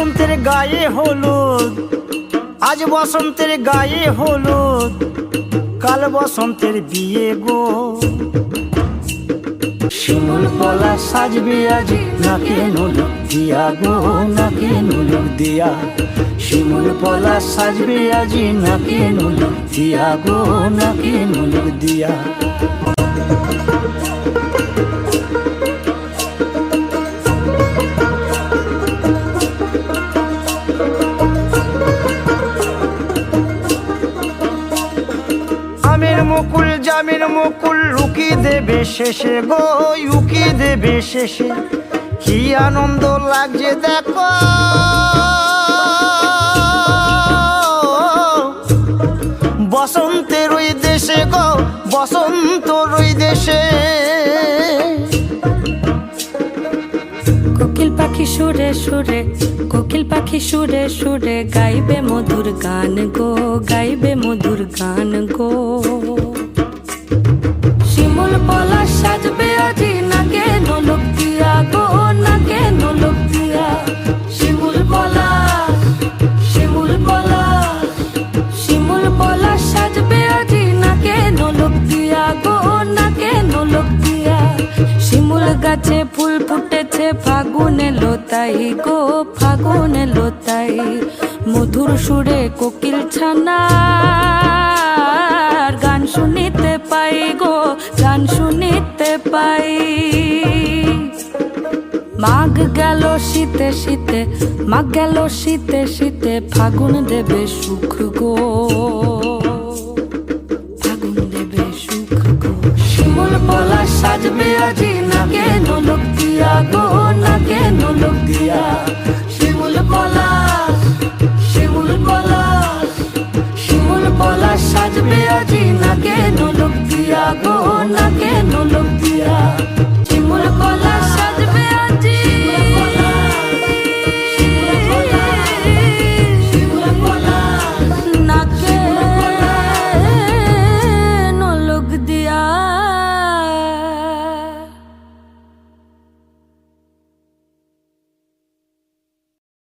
বসন্তের গায়ে হলুদ। আজ বসন্তের গায়ে হলুদ। কাল বসন্তের বিয়ে গো। শিমুল পলা সাজবে আজ, নাকে নুলুক দিয়া গো, নাকে নুলুক দিয়া। শিমুল পলা সাজবে আজ, নাকে নুলুক দিয়া গো, নাকে নুলুক দিয়া। মুকুল জামের মুকুল লুকি দেবে শেষে গো, উকি দেবে শেষে। কি আনন্দ লাগছে দেখো। বসন্তের ওই দেশে গো বসন্ত ওই দেশে। কোকিল পাখি সুরে সুরে, কোকিল পাখি সুরে সুরে, গাইবে মধুর গান গো, গাইবে মধুর গান গো। লোতাই গো ফাগুনে লোতাই, মধুর সুরে কোকিল ছানার গান শুনিতে পাই গো, গান শুনিতে পাই। মাঘ গেল শীতে শীতে, মাঘ গেল শীতে শীতে, ফাগুন দেবে সুখ গো। ফাগুন দেবে সুখ গো। শিমুল পলা সাজবে আজি, নাকে নলক দিয়া গো। কেন লোক দিয়া